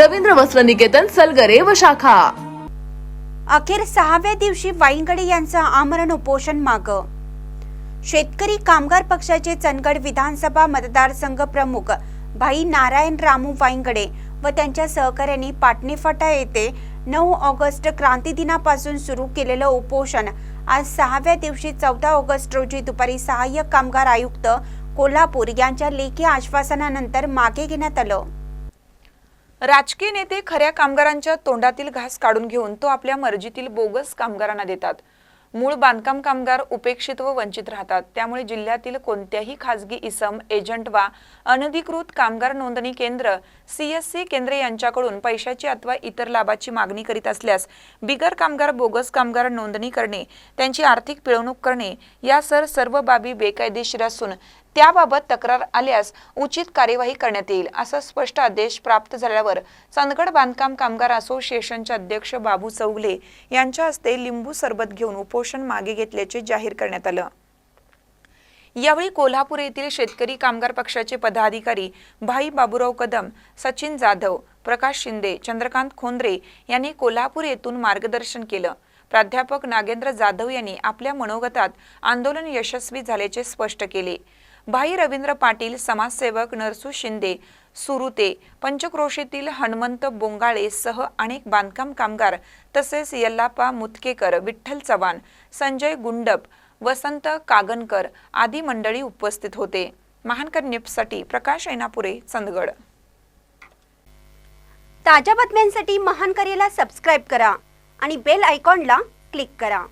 रवींद्र वस्त्र निकेतन सलगरे व शाखा. अखेर सहाव्या दिवशी वाईंगडे यांचा आमरण उपोषण माग. शेतकरी कामगार पक्षाचे चंदगड विधानसभा मतदारसंघ प्रमुख भाई नारायण रामू वाईंगडे व त्यांच्या सहकाऱ्यांनी पाटणेफाटा येथे नऊ ऑगस्ट क्रांती दिनापासून सुरू केलेलं उपोषण. आज सहाव्या दिवशी चौदा ऑगस्ट रोजी दुपारी सहाय्यक कामगार आयुक्त कोल्हापूर यांच्या लेखी आश्वासनानंतर मागे घेण्यात आलं. राजकीय नेते खऱ्या कामगारांच्या तोंडातील घास काढून घेऊन तो आपल्या मर्जीतील बोगस कामगारांना देतात. मूळ बांधकाम कामगार उपेक्षित व वंचित राहतात. त्यामुळे जिल्ह्यातील कोणत्याही खासगी इसम एजंट वा अनधिकृत कामगार नोंदणी केंद्र सीएससी केंद्रे यांच्याकडून पैशाची अथवा इतर लाभाची मागणी करीत असल्यास बिगर कामगार बोगस कामगार नोंदणी करणे त्यांची आर्थिक पिळवणूक करणे यासह सर्व बाबी बेकायदेशीर असून त्याबाबत तक्रार आल्यास उचित कार्यवाही करण्यात येईल असा स्पष्ट आदेश प्राप्त झाल्यावर चंदगड बांधकाम कामगार असोसिएशनचे अध्यक्ष बाबू चौगले यांच्या हस्ते लिंबू सरबत घेऊन उपोषण मागे घेतल्याचे जाहीर करण्यात आलं. यावेळी कोल्हापूर येथील शेतकरी कामगार पक्षाचे पदाधिकारी भाई बाबूराव कदम सचिन जाधव प्रकाश शिंदे चंद्रकांत खोंद्रे यांनी कोल्हापूर येथून मार्गदर्शन केलं. प्राध्यापक नागेंद्र जाधव यांनी आपल्या मनोगतात आंदोलन यशस्वी झाल्याचे स्पष्ट केले. भाई रवींद्र पाटील समाजसेवक नरसू शिंदे सुरुते पंचक्रोशीतील हनुमंत बोंगाळे सह अनेक बांधकाम कामगार तसेच यल्लापा मुतकेकर विठ्ठल चव्हाण संजय गुंडप वसंत कागनकर आदी मंडळी उपस्थित होते. महानकर न्यूजसाठी प्रकाश ऐनापुरे चंदगड. ताज्या बातम्यांसाठी महानकरेला सबस्क्राईब करा आणि बेल आयकॉनला क्लिक करा.